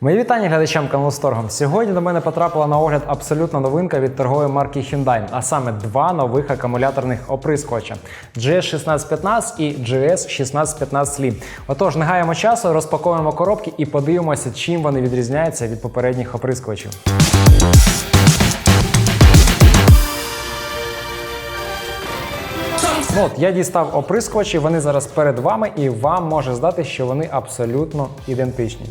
Мої вітання глядачам каналу Сторгом. Сьогодні до мене потрапила на огляд абсолютна новинка від торгової марки Hyundai, а саме два нових акумуляторних оприскувача GS1615 і GS1615 Slim. Отож, не гаємо часу, розпаковуємо коробки і подивимося, чим вони відрізняються від попередніх оприскувачів. Ну, от я дістав оприскувачі, вони зараз перед вами, і вам може здати, що вони абсолютно ідентичні.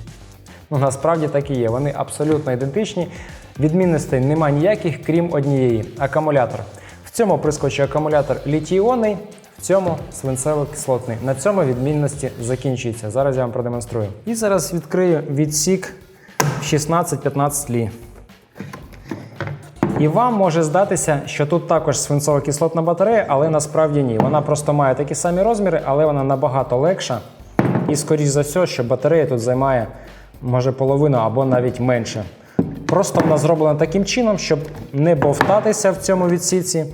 Ну, насправді так і є. Вони абсолютно ідентичні. Відмінностей нема ніяких, крім однієї акумулятор. В цьому оприскувачі акумулятор літій-іонний, в цьому свинцево-кислотний. На цьому відмінності закінчуються. Зараз я вам продемонструю. І зараз відкрию відсік 16-15 лі. І вам може здатися, що тут також свинцово-кислотна батарея, але насправді ні. Вона просто має такі самі розміри, але вона набагато легша. І, скоріш за все, що батарея тут займає може половину або навіть менше. Просто вона зроблена таким чином, щоб не бовтатися в цьому відсіці,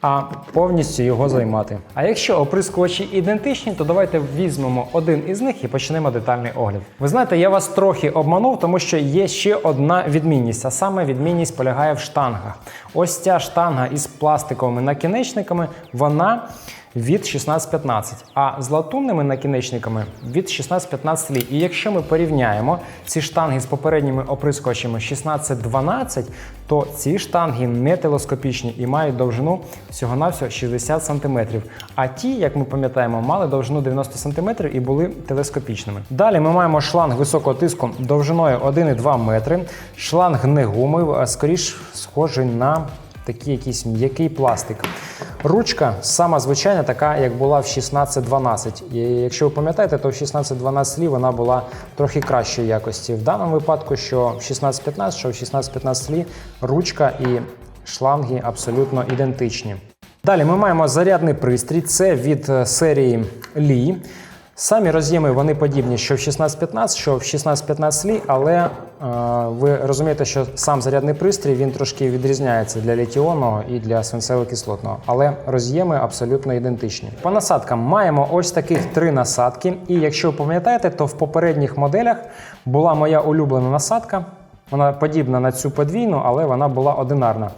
а повністю його займати. А якщо оприскувачі ідентичні, то давайте візьмемо один із них і почнемо детальний огляд. Ви знаєте, я вас трохи обманув, тому що є ще одна відмінність, а саме відмінність полягає в штангах. Ось ця штанга із пластиковими накінечниками, вона від 16-15, а з латунними накінечниками від 16-15 лі. І якщо ми порівняємо ці штанги з попередніми оприскувачами 16-12, то ці штанги не телескопічні і мають довжину всього-навсього 60 см. А ті, як ми пам'ятаємо, мали довжину 90 см і були телескопічними. Далі ми маємо шланг високого тиску довжиною 1,2 метри. Шланг не гумовий, а скоріш схожий на такий якийсь м'який пластик. Ручка сама звичайна, така, як була в 16-12. І якщо ви пам'ятаєте, то в 16-12 лі вона була трохи кращої якості. В даному випадку, що в 16-15, що в 16-15 лі ручка і шланги абсолютно ідентичні. Далі ми маємо зарядний пристрій. Це від е, серії Лі. Самі роз'єми вони подібні, що в 16-15, що в 16-15 лі, але е, ви розумієте, що сам зарядний пристрій він трошки відрізняється для літіонного і для свинцево-кислотного, але роз'єми абсолютно ідентичні. По насадкам маємо ось таких три насадки. І якщо ви пам'ятаєте, то в попередніх моделях була моя улюблена насадка. Вона подібна на цю подвійну, але вона була одинарна.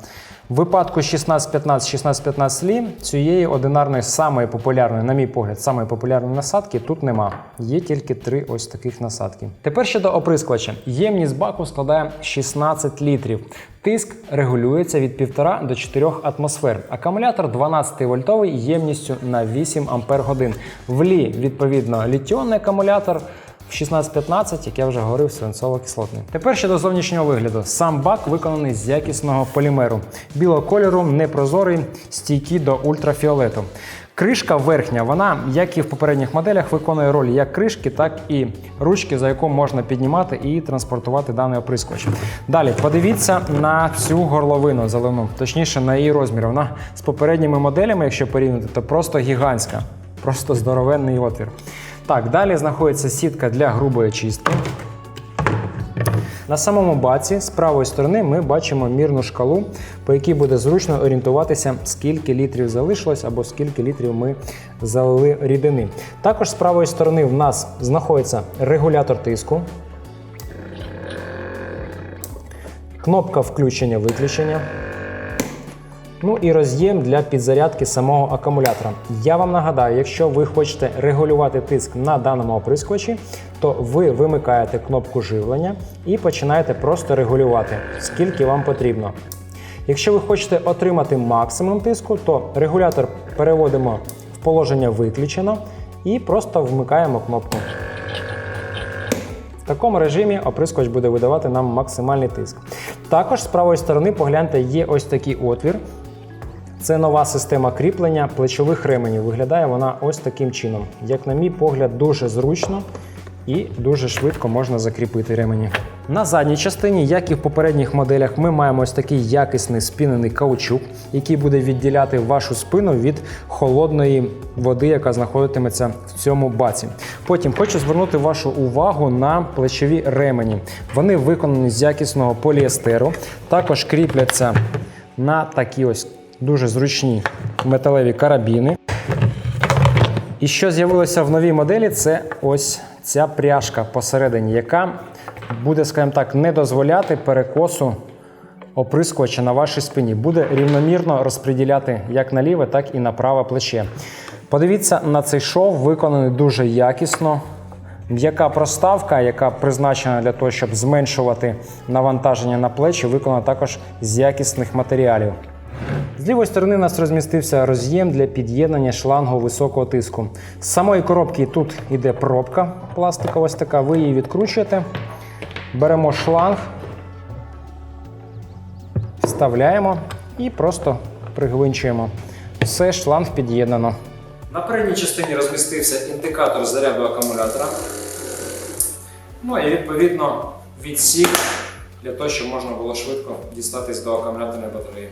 Випадку 16-15-16-15 лі цієї одинарної самої популярної, на мій погляд, самої популярної насадки тут нема. Є тільки три ось таких насадки. Тепер щодо оприскувача. Ємність баку складає 16 літрів. Тиск регулюється від 1,5 до 4 атмосфер. Акумулятор 12 вольтовий ємністю на 8 ампер годин. В лі, відповідно, літіонний акумулятор. В 16-15, як я вже говорив, свинцово-кислотний. Тепер щодо зовнішнього вигляду. Сам бак виконаний з якісного полімеру. Білого кольору, непрозорий, стійкий до ультрафіолету. Кришка верхня, вона, як і в попередніх моделях, виконує роль як кришки, так і ручки, за яку можна піднімати і транспортувати даний оприскувач. Далі подивіться на цю горловину заливну, точніше на її розмір. Вона з попередніми моделями, якщо порівняти, то просто гігантська, просто здоровенний отвір. Так, далі знаходиться сітка для грубої чистки. На самому баці з правої сторони ми бачимо мірну шкалу, по якій буде зручно орієнтуватися, скільки літрів залишилось або скільки літрів ми залили рідини. Також з правої сторони в нас знаходиться регулятор тиску, кнопка включення-виключення. Ну і роз'єм для підзарядки самого акумулятора. Я вам нагадаю, якщо ви хочете регулювати тиск на даному оприскувачі, то ви вимикаєте кнопку живлення і починаєте просто регулювати, скільки вам потрібно. Якщо ви хочете отримати максимум тиску, то регулятор переводимо в положення виключено і просто вмикаємо кнопку. В такому режимі оприскувач буде видавати нам максимальний тиск. Також з правої сторони погляньте, є ось такий отвір. Це нова система кріплення плечових ременів. Виглядає вона ось таким чином. Як на мій погляд, дуже зручно і дуже швидко можна закріпити ремені. На задній частині, як і в попередніх моделях, ми маємо ось такий якісний спінений каучук, який буде відділяти вашу спину від холодної води, яка знаходитиметься в цьому баці. Потім хочу звернути вашу увагу на плечові ремені. Вони виконані з якісного поліестеру, також кріпляться на такі ось дуже зручні металеві карабіни. І що з'явилося в новій моделі, це ось ця пряжка посередині, яка буде, скажімо так, не дозволяти перекосу оприскувача на вашій спині. Буде рівномірно розподіляти як на ліве, так і на праве плече. Подивіться на цей шов, виконаний дуже якісно. М'яка проставка, яка призначена для того, щоб зменшувати навантаження на плечі, виконана також з якісних матеріалів. З лівої сторони у нас розмістився роз'єм для під'єднання шлангу високого тиску. З самої коробки тут йде пробка пластикова, ось така. Ви її відкручуєте. Беремо шланг, вставляємо і просто пригвинчуємо. Все, шланг під'єднано. На передній частині розмістився індикатор заряду акумулятора. Ну і відповідно відсік для того, щоб можна було швидко дістатись до акумуляторної батареї.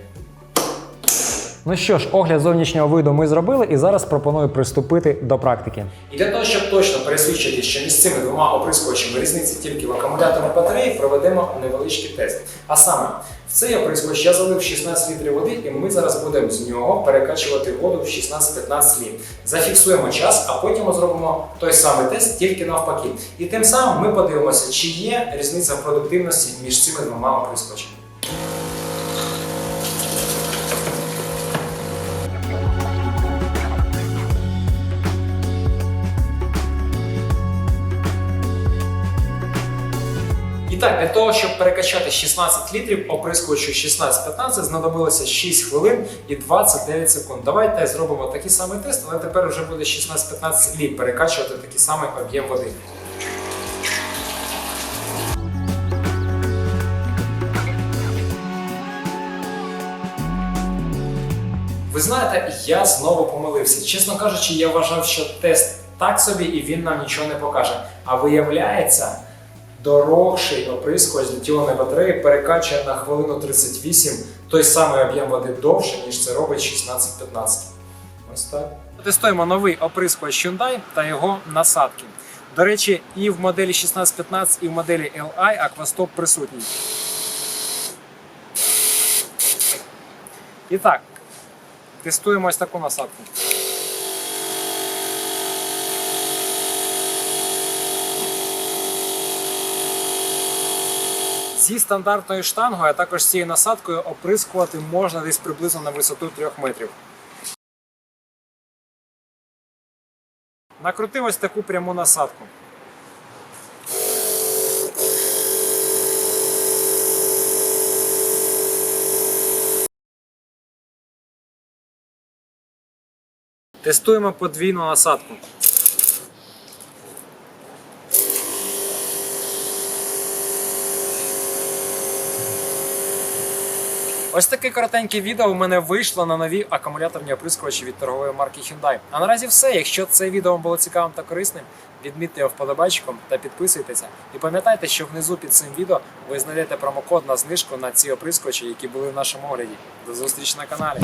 Ну що ж, огляд зовнішнього виду ми зробили, і зараз пропоную приступити до практики. І для того, щоб точно пересвідчити, що між цими двома оприскувачами різниці тільки в акумуляторній батареї, проведемо невеличкий тест. А саме, в цей оприскувач я залив 16 літрів води, і ми зараз будемо з нього перекачувати воду в 16-15 літрів. Зафіксуємо час, а потім зробимо той самий тест, тільки навпаки. І тим самим ми подивимося, чи є різниця в продуктивності між цими двома оприскувачами. Так, для того, щоб перекачати 16 літрів, оприскувачу 16-15, знадобилося 6 хвилин і 29 секунд. Давайте зробимо такий самий тест, але тепер вже буде 16-15 літ перекачувати такий самий об'єм води. Ви знаєте, я знову помилився. Чесно кажучи, я вважав, що тест так собі і він нам нічого не покаже. А виявляється, дорогший оприскувач з літіонної батареї перекачує на хвилину 38 той самий об'єм води довше, ніж це робить 16-15. Ось так. Тестуємо новий оприскувач Hyundai та його насадки. До речі, і в моделі 1615, і в моделі LI Aquastop присутній. І так, тестуємо ось таку насадку. Зі стандартною штангою, а також цією насадкою оприскувати можна десь приблизно на висоту 3 метрів. Накрутив ось таку пряму насадку. Тестуємо подвійну насадку. Ось таке коротеньке відео у мене вийшло на нові акумуляторні оприскувачі від торгової марки Hyundai. А наразі все. Якщо це відео було цікавим та корисним, відмітьте його вподобайчиком та підписуйтеся. І пам'ятайте, що внизу під цим відео ви знайдете промокод на знижку на ці оприскувачі, які були в нашому огляді. До зустрічі на каналі.